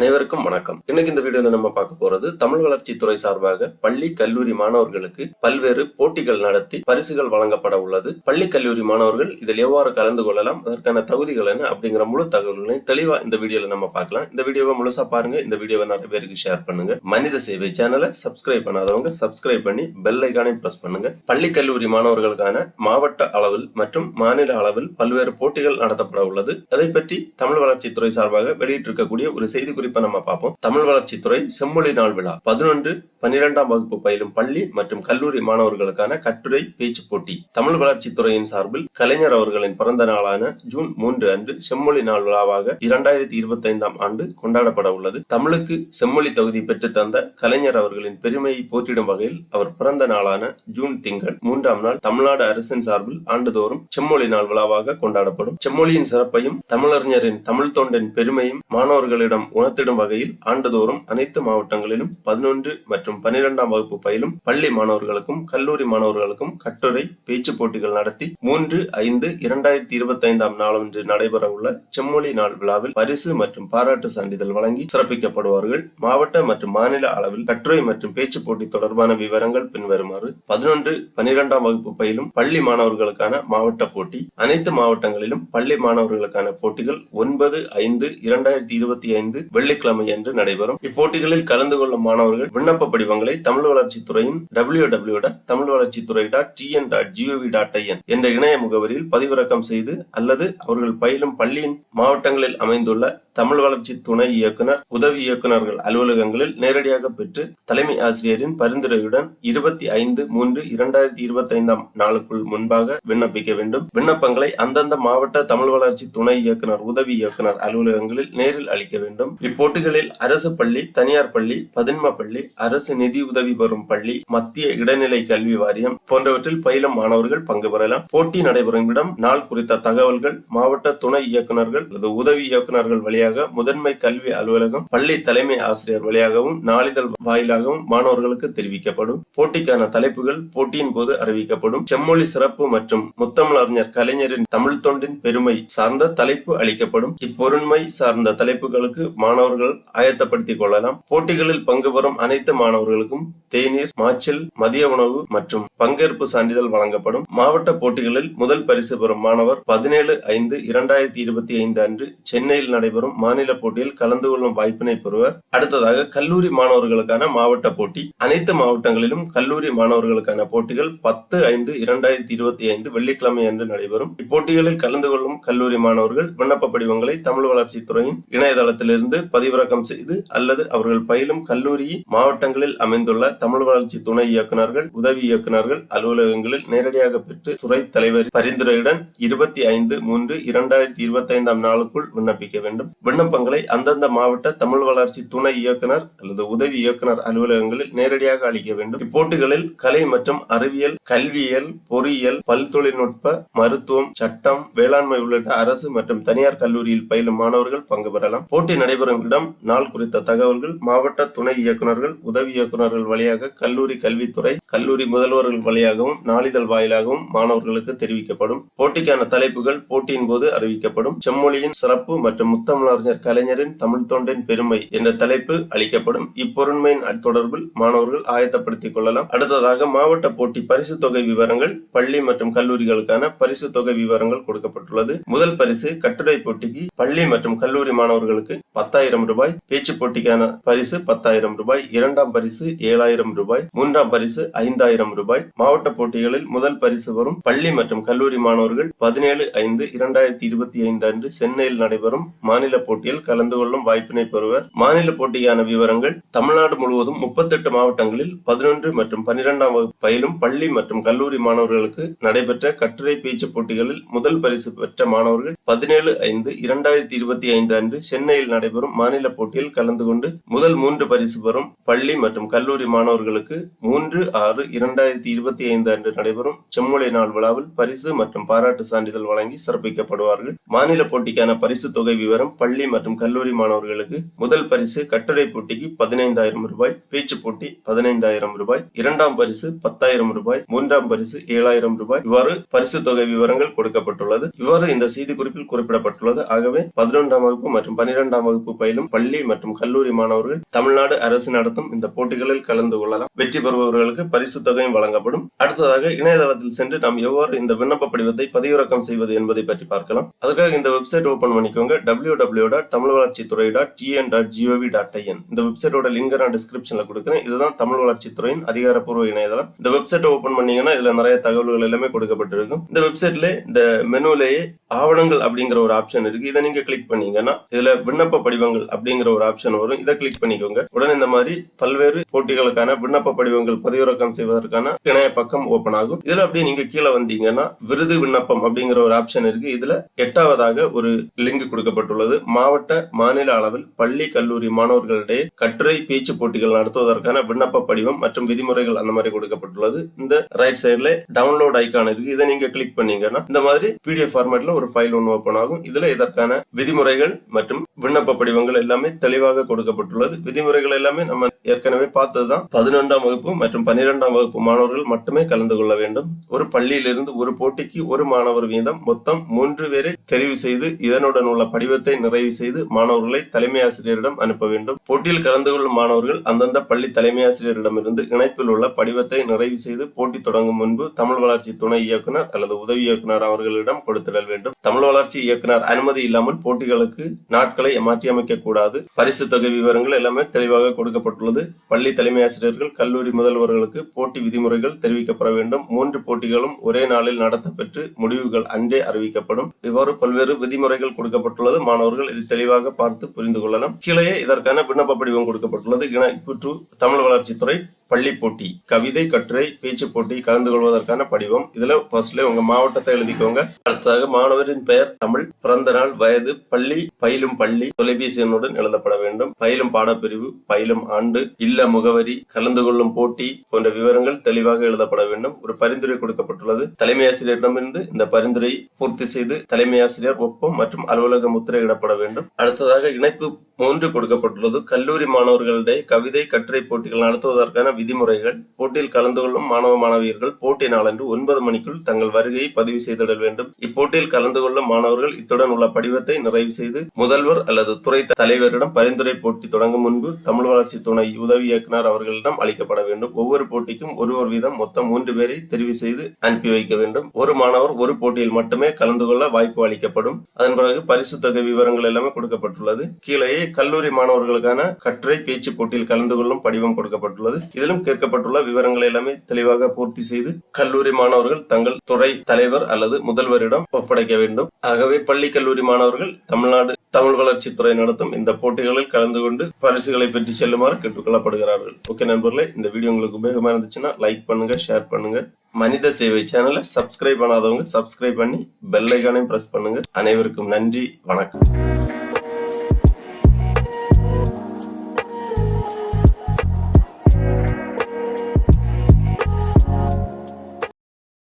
அனைவருக்கும் வணக்கம். இன்னைக்கு இந்த வீடியோல நம்ம பார்க்க போறது தமிழ் வளர்ச்சித்துறை சார்பாக பள்ளி கல்லூரி மாணவர்களுக்கு பல்வேறு போட்டிகள் நடத்தி பரிசுகள் வழங்கப்பட உள்ளது. பள்ளி கல்லூரி மாணவர்கள் இதில் எவ்வாறு கலந்து கொள்ளலாம் அதற்கான தகுதிகள் என்ன அப்படிங்கிற முழு தகவல்களையும் தெளிவா இந்த வீடியோல நம்ம பார்க்கலாம். இந்த வீடியோவை முழுசா பாருங்க இந்த வீடியோவை நிறைய பேருக்கு ஷேர் பண்ணுங்க. மனித சேவை சேனலை சப்ஸ்கிரைப் பண்ணாதவங்க சப்ஸ்கிரைப் பண்ணி பெல் ஐக்கானை பிரஸ் பண்ணுங்க. பள்ளி கல்லூரி மாணவர்களுக்கான மாவட்ட அளவில் மற்றும் மாநில அளவில் பல்வேறு போட்டிகள் நடத்தப்பட உள்ளது. அதை பற்றி தமிழ் வளர்ச்சித்துறை சார்பாக வெளியிட்டிருக்கக்கூடிய ஒரு செய்தி குறிப்பு நம்ம பார்ப்போம். தமிழ் வளர்ச்சித்துறை செம்மொழி நாள் விழா. பதினொன்று பன்னிரெண்டாம் வகுப்பு பயிலும் பள்ளி மற்றும் கல்லூரி மாணவர்களுக்கான கட்டுரை பேச்சு போட்டி. தமிழ் வளர்ச்சித்துறையின் சார்பில் கலைஞர் அவர்களின் பிறந்த நாளான ஜூன் மூன்று அன்று செம்மொழி நாள் விழாவாக இரண்டாயிரத்தி இருபத்தி ஐந்தாம் ஆண்டு கொண்டாடப்பட உள்ளது. தமிழுக்கு செம்மொழி தகுதி பெற்று தந்த கலைஞர் அவர்களின் பெருமையை போற்றிடும் வகையில் அவர் பிறந்த நாளான ஜூன் திங்கள் மூன்றாம் நாள் தமிழ்நாடு அரசின் சார்பில் ஆண்டுதோறும் செம்மொழி நாள் விழாவாக கொண்டாடப்படும். செம்மொழியின் சிறப்பையும் தமிழறிஞரின் தமிழ் தொண்டின் பெருமையும் மாணவர்களிடம் உணர்த்திடும் வகையில் ஆண்டுதோறும் அனைத்து மாவட்டங்களிலும் பதினொன்று மற்றும் பனிரெண்டாம் வகுப்பு பயிலும் பள்ளி மாணவர்களுக்கும் கல்லூரி மாணவர்களுக்கும் கட்டுரை பேச்சு போட்டிகள் நடத்தி மூன்று ஐந்து இரண்டாயிரத்தி இருபத்தி ஐந்தாம் நாளன்று நடைபெற உள்ள செம்மொழி நாள் விழாவில் பரிசு மற்றும் பாராட்டு சான்றிதழ் வழங்கி சிறப்பிக்கப்படுவார்கள். மாவட்ட மற்றும் மாநில அளவில் கட்டுரை மற்றும் பேச்சு போட்டி தொடர்பான விவரங்கள் பின்வருமாறு பதினொன்று பனிரெண்டாம் வகுப்பு பயிலும் பள்ளி மாணவர்களுக்கான மாவட்ட போட்டி அனைத்து மாவட்டங்களிலும் பள்ளி மாணவர்களுக்கான போட்டிகள் ஒன்பது ஐந்து இரண்டாயிரத்தி இருபத்தி ஐந்து வெள்ளி வெள்ளிக்கிழமை என்று நடைபெறும். இப்போட்டிகளில் கலந்து கொள்ளும் மாணவர்கள் விண்ணப்ப படிவங்களை தமிழ் வளர்ச்சித்துறையின் டபிள்யூ டபிள்யூ டாட் தமிழ் வளர்ச்சித்துறை dot TN dot GOV dot IN என்ற இணைய முகவரியில் பதிவிறக்கம் செய்து அல்லது அவர்கள் பயிலும் பள்ளியின் மாவட்டங்களில் அமைந்துள்ள தமிழ் வளர்ச்சி துணை இயக்குனர் உதவி இயக்குநர்கள் அலுவலகங்களில் நேரடியாக பெற்று தலைமை ஆசிரியரின் பரிந்துரையுடன் இருபத்தி ஐந்து மூன்று இரண்டாயிரத்தி இருபத்தி ஐந்தாம் நாளுக்குள் முன்பாக விண்ணப்பிக்க வேண்டும். விண்ணப்பங்களை அந்தந்த மாவட்ட தமிழ் வளர்ச்சி துணை இயக்குனர் உதவி இயக்குனர் அலுவலகங்களில் நேரில் அளிக்க வேண்டும். இப்போட்டிகளில் அரசு பள்ளி தனியார் பள்ளி பதின்ம பள்ளி அரசு நிதி உதவி பெறும் பள்ளி மத்திய இடைநிலை கல்வி வாரியம் போன்றவற்றில் பயிலும் மாணவர்கள் பங்கு பெறலாம். போட்டி நடைபெறும் இடம் நாள் குறித்த தகவல்கள் மாவட்ட துணை இயக்குநர்கள் அல்லது உதவி இயக்குனர்கள் வழியாக முதன்மை கல்வி அலுவலகம் பள்ளி தலைமை ஆசிரியர் வழியாகவும் நாளிதழ் வாயிலாகவும் மாணவர்களுக்கு தெரிவிக்கப்படும். போட்டிக்கான தலைப்புகள் போட்டியின் போது அறிவிக்கப்படும். செம்மொழி சிறப்பு மற்றும் முத்தமிழறிஞர் கலைஞரின் தமிழ் தொண்டின் பெருமை சார்ந்த தலைப்பு அளிக்கப்படும். இப்பொருண்மை சார்ந்த தலைப்புகளுக்கு மாணவர்கள் ஆயத்தப்படுத்திக் கொள்ளலாம். போட்டிகளில் பங்கு பெறும் அனைத்து மாணவர்களுக்கும் தேநீர் மாச்சல் மதிய உணவு மற்றும் பங்கேற்பு சான்றிதழ் வழங்கப்படும். மாவட்ட போட்டிகளில் முதல் பரிசு பெறும் மாணவர் பதினேழு ஐந்து இரண்டாயிரத்தி இருபத்தி ஐந்து அன்று சென்னையில் நடைபெறும் மாநில போட்டியில் கலந்து கொள்ளும் வாய்ப்பினை பெறுவர். அடுத்ததாக கல்லூரி மாணவர்களுக்கான மாவட்ட போட்டி. அனைத்து மாவட்டங்களிலும் கல்லூரி மாணவர்களுக்கான போட்டிகள் பத்து ஐந்து இரண்டாயிரத்தி இருபத்தி ஐந்து வெள்ளிக்கிழமை அன்று நடைபெறும். இப்போட்டிகளில் கலந்து கொள்ளும் கல்லூரி மாணவர்கள் விண்ணப்ப படிவங்களை தமிழ் வளர்ச்சித்துறையின் இணையதளத்திலிருந்து பதிவிறக்கம் செய்து அல்லது அவர்கள் பயிலும் கல்லூரி மாவட்டங்களில் அமைந்துள்ள தமிழ் வளர்ச்சி துணை இயக்குநர்கள் உதவி இயக்குநர்கள் அலுவலகங்களில் நேரடியாக பெற்று துறை தலைவர் பரிந்துரையுடன் இருபத்தி ஐந்து மூன்று இரண்டாயிரத்தி இருபத்தி ஐந்தாம் நாளுக்குள் விண்ணப்பிக்க வேண்டும். விண்ணப்பங்களை அந்தந்த மாவட்ட தமிழ் வளர்ச்சி துணை இயக்குனர் அல்லது உதவி இயக்குனர் அலுவலகங்களில் நேரடியாக அளிக்க வேண்டும். இப்போட்டிகளில் கலை மற்றும் அறிவியல் கல்வியியல் பொறியியல் பல் தொழில்நுட்ப மருத்துவம் சட்டம் வேளாண்மை உள்ளிட்ட அரசு மற்றும் தனியார் கல்லூரியில் பயிலும் மாணவர்கள் பங்கு பெறலாம். போட்டி நடைபெறும் இடம் நாள் குறித்த தகவல்கள் மாவட்ட துணை இயக்குநர்கள் உதவி இயக்குநர்கள் வழியாக கல்லூரி கல்வித்துறை கல்லூரி முதல்வர்கள் வழியாகவும் நாளிதழ் வாயிலாகவும் மாணவர்களுக்கு தெரிவிக்கப்படும். போட்டிக்கான தலைப்புகள் போட்டியின் போது அறிவிக்கப்படும். செம்மொழியின் சிறப்பு மற்றும் முத்தமிழறிஞர் கலைஞரின் தமிழ் தொண்டின் பெருமை என்ற தலைப்பு அளிக்கப்படும். இப்பொருண்மையின் தொடர்பில் மாணவர்கள் ஆயத்தப்படுத்திக் கொள்ளலாம். அடுத்ததாக மாவட்ட போட்டி பரிசு தொகை விவரங்கள் பள்ளி மற்றும் கல்லூரிகளுக்கான பரிசு தொகை விவரங்கள் கொடுக்கப்பட்டுள்ளது. முதல் பரிசு கட்டுரை போட்டிக்கு பள்ளி மற்றும் கல்லூரி மாணவர்களுக்கு பத்தாயிரம் ரூபாய் பேச்சு போட்டிக்கான பரிசு பத்தாயிரம் ரூபாய் இரண்டாம் பரிசு ஏழாயிரம் ரூபாய் மூன்றாம் பரிசு ஐந்தாயிரம் ரூபாய். மாவட்ட போட்டிகளில் முதல் பரிசு வரும் பள்ளி மற்றும் கல்லூரி மாணவர்கள் பதினேழு ஐந்து இரண்டாயிரத்தி இருபத்தி ஐந்து அன்று சென்னையில் நடைபெறும் மாநில போட்டியில் கலந்து கொள்ளும் வாய்ப்பினை பெறுவர். மாநில போட்டியான விவரங்கள் தமிழ்நாடு முழுவதும் முப்பத்தெட்டு மாவட்டங்களில் பதினொன்று மற்றும் பனிரெண்டாம் வகுப்பு பயிலும் பள்ளி மற்றும் கல்லூரி மாணவர்களுக்கு நடைபெற்ற கட்டுரை பேச்சு போட்டிகளில் முதல் பரிசு பெற்ற மாணவர்கள் பதினேழு ஐந்து இரண்டாயிரத்தி இருபத்தி ஐந்து அன்று சென்னையில் நடைபெறும் மாநில போட்டியில் கலந்து கொண்டு முதல் மூன்று பரிசு பெறும் பள்ளி மற்றும் கல்லூரி மாணவர்களுக்கு மூன்று ஆறு ஆறு இரண்டாயிரத்தி இருபத்தி ஐந்து அன்று நடைபெறும் செம்மொழி நாள் விழாவில் பரிசு மற்றும் பாராட்டு சான்றிதழ் வழங்கி சிறப்பிக்கப்படுவார்கள். மாநில போட்டிக்கான பரிசு தொகை விவரம் பள்ளி மற்றும் கல்லூரி மாணவர்களுக்கு. முதல் பரிசு கட்டுரை போட்டிக்கு பதினைந்தாயிரம் ரூபாய் பேச்சு போட்டி பதினைந்தாயிரம் ரூபாய் இரண்டாம் பரிசு பத்தாயிரம் ரூபாய் மூன்றாம் பரிசு ஏழாயிரம் ரூபாய். இவ்வாறு பரிசு தொகை விவரங்கள் கொடுக்கப்பட்டுள்ளது. இவ்வாறு இந்த செய்தி குறிப்பில் குறிப்பிடப்பட்டுள்ளது. ஆகவே பதினொன்றாம் வகுப்பு மற்றும் பனிரெண்டாம் வகுப்பு பயிலும் பள்ளி மற்றும் கல்லூரி மாணவர்கள் தமிழ்நாடு அரசு நடத்தும் இந்த போட்டிகளில் கலந்து கொள்ளலாம். வெற்றி பெறுபவர்களுக்கு பரிசு தொகையும் வழங்கப்படும். அடுத்ததாக இணையதளத்தில் சென்று நாம் எவ்வாறு இந்த விண்ணப்ப படிவத்தை பதிவிறக்கம் செய்வது என்பதை பற்றி பார்க்கலாம். அதுக்காக இந்த வெப்சைட் ஓபன் பண்ணிக்கோங்க. டபிள்யூ டபிள்யூ டாட் தமிழ் வளர்ச்சித்துறை dot TN dot GOV dot IN இந்த வெப்சைட்டோட லிங்க் நான் டிஸ்கிரிப்ஷன்ல கொடுக்குறேன். இதுதான் தமிழ் வளர்ச்சித்துறையின் அதிகாரப்பூர்வ இணையதளம். இந்த வெப்சைட்டை ஓபன் பண்ணீங்கன்னா இதுல நிறைய தகவல்கள் எல்லாமே கொடுக்கப்பட்டிருக்கும். இந்த வெப்சைட்ல இந்த மெனுலேயே ஆவணங்கள் அப்படிங்கிற ஒரு ஆப்ஷன் இருக்கு. இதை நீங்க கிளிக் பண்ணீங்கன்னா இதுல விண்ணப்ப படிவங்கள் அப்படிங்கிற ஒரு ஆப்ஷன் வரும். இதை கிளிக் பண்ணிக்கோங்க. உடனே இந்த மாதிரி பல்வேறு போட்டிகளுக்கான விண்ணப்ப படிவங்கள் பதிவிறக்கம் செய்வதற்கான இணைய பக்கம் ஓபன் ஆகும். இதுல அப்படியே நீங்க கீழே வந்தீங்கன்னா விருது விண்ணப்பம் அப்படிங்கிற ஒரு ஆப்ஷன் இருக்கு. இதுல எட்டாவதாக ஒரு லிங்க் கொடுக்கப்பட்டுள்ளது. மாவட்ட மாநில அளவில் பள்ளி கல்லூரி மாணவர்களிடையே கட்டுரை பேச்சு போட்டிகள் நடத்துவதற்கான விண்ணப்ப படிவம் மற்றும் விதிமுறைகள் அந்த மாதிரி கொடுக்கப்பட்டுள்ளது. இந்த ரைட் சைடுல டவுன்லோட் ஐக்கான் இருக்கு. இதை நீங்க கிளிக் பண்ணீங்கன்னா இந்த மாதிரி பிடிஎஃப் ஃபார்மேட்ல ஒரு ஃபைல் ஒன்று ஓபன் ஆகும். இதுல இதற்கான விதிமுறைகள் மற்றும் விண்ணப்ப படிவங்கள் எல்லாமே தெளிவாக கொடுக்கப்பட்டுள்ளது. விதிமுறைகள் எல்லாமே நம்ம ஏற்கனவே பார்த்ததுதான். பதினொன்றாம் வகுப்பு மற்றும் பன்னிரெண்டாம் வகுப்பு மாணவர்கள் மட்டுமே கலந்து கொள்ள வேண்டும். ஒரு பள்ளியிலிருந்து ஒரு போட்டிக்கு ஒரு மாணவர் வீதம் மொத்தம் மூன்று பேரை தெரிவு செய்து இதனுடன் உள்ள படிவத்தை நிறைவு செய்து மாணவர்களை தலைமை ஆசிரியரிடம் அனுப்ப வேண்டும். போட்டியில் கலந்து கொள்ளும் மாணவர்கள் அந்தந்த பள்ளி தலைமை ஆசிரியரிடமிருந்து இணைப்பில் உள்ள படிவத்தை நிறைவு செய்து போட்டி தொடங்கும் முன்பு தமிழ் வளர்ச்சி துணை இயக்குனர் அல்லது உதவி இயக்குனர் அவர்களிடம் கொடுத்திடல் வேண்டும். தமிழ் வளர்ச்சி இயக்குனர் அனுமதி இல்லாமல் போட்டிகளுக்கு நாட்களை மாற்றியமைக்க கூடாது. பரிசு தொகை விவரங்கள் எல்லாமே தெளிவாக கொடுக்கப்பட்டுள்ளது. பள்ளி தலைமை ஆசிரியர்கள் கல்லூரி முதல்வர்களுக்கு போட்டி விதிமுறைகள் தெரிவிக்கப்பட வேண்டும். மூன்று போட்டிகளும் ஒரே நாளில் நடத்தப்பெற்று முடிவுகள் அன்றே அறிவிக்கப்படும். இவ்வாறு பல்வேறு விதிமுறைகள் கொடுக்கப்பட்டுள்ளது. மாணவர்கள் இது தெளிவாக பார்த்து புரிந்து கொள்ளலாம். கீழே இதற்கான விண்ணப்ப படிவம் கொடுக்கப்பட்டுள்ளது. இணைப்பு தமிழ் வளர்ச்சித்துறை பள்ளி போட்டி கவிதை கட்டுரை பேச்சு போட்டி கலந்து கொள்வதற்கான படிவம். இதுல ஃபர்ஸ்ட்ல உங்க மாவட்டத்தை எழுதிக்கோங்க. அடுத்ததாக மாணவரின் பெயர் தமிழ் பிறந்த நாள் வயது பள்ளி பயிலும் பள்ளி தொலைபேசி எண்ணுடன் எழுதப்பட வேண்டும். பயிலும் பாடப்பிரிவு பயிலும் ஆண்டு இல்ல முகவரி கலந்து கொள்ளும் போட்டி போன்ற விவரங்கள் தெளிவாக எழுதப்பட வேண்டும். ஒரு பரிந்துரை கொடுக்கப்பட்டுள்ளது. தலைமை ஆசிரியரிடமிருந்து இந்த பரிந்துரை பூர்த்தி செய்து தலைமை ஆசிரியர் ஒப்பம் மற்றும் அலுவலக முத்திரையிடப்பட வேண்டும். அடுத்ததாக இணைப்பு மூன்று கொடுக்கப்பட்டுள்ளது. கல்லூரி மாணவர்களிடையே கவிதை கட்டுரை போட்டிகள் நடத்துவதற்கான விதிமுறைகள் போட்டியில் கலந்து கொள்ளும் மாணவ மாணவியர்கள் போட்டி நாளன்று ஒன்பது மணிக்குள் தங்கள் வருகையை பதிவு செய்திட வேண்டும். இப்போட்டியில் கலந்து கொள்ளும் மாணவர்கள் இத்துடன் உள்ள படிவத்தை நிறைவு செய்து முதல்வர் அல்லது துறை தலைவரிடம் பரிந்துரை போட்டி தொடங்கும் முன்பு தமிழ் வளர்ச்சி துணை உதவி இயக்குனர் அவர்களிடம் அளிக்கப்பட வேண்டும். ஒவ்வொரு போட்டிக்கும் ஒருவர் வீதம் மொத்தம் மூன்று பேரை தெரிவு செய்து அனுப்பி வைக்க வேண்டும். ஒரு மாணவர் ஒரு போட்டியில் மட்டுமே கலந்து கொள்ள வாய்ப்பு அளிக்கப்படும். அதன் பிறகு பரிசு தொகை விவரங்கள் எல்லாமே கொடுக்கப்பட்டுள்ளது. கீழேயே கல்லூரி மாணவர்களுக்கான கட்டுரை பேச்சு போட்டியில் கலந்து கொள்ளும் படிவம் கொடுக்கப்பட்டுள்ளது. இதில் இதிலும் கேட்கப்பட்டுள்ள விவரங்களை எல்லாமே தெளிவாக பூர்த்தி செய்து கல்லூரி மாணவர்கள் தங்கள் துறை தலைவர் அல்லது முதல்வரிடம் ஒப்படைக்க வேண்டும். ஆகவே பள்ளி கல்லூரி மாணவர்கள் தமிழ்நாடு தமிழ் வளர்ச்சித்துறை நடத்தும் இந்த போட்டிகளில் கலந்து கொண்டு பரிசுகளை பெற்று செல்லுமாறு கேட்டுக்கொள்ளப்படுகிறார்கள். ஓகே நண்பர்களே இந்த வீடியோ உங்களுக்கு உபயோகமா இருந்துச்சுன்னா லைக் பண்ணுங்க ஷேர் பண்ணுங்க. மனித சேவை சேனலை சப்ஸ்கிரைப் பண்ணாதவங்க சப்ஸ்கிரைப் பண்ணி பெல் ஐக்கானையும் பிரஸ் பண்ணுங்க. அனைவருக்கும் நன்றி வணக்கம்.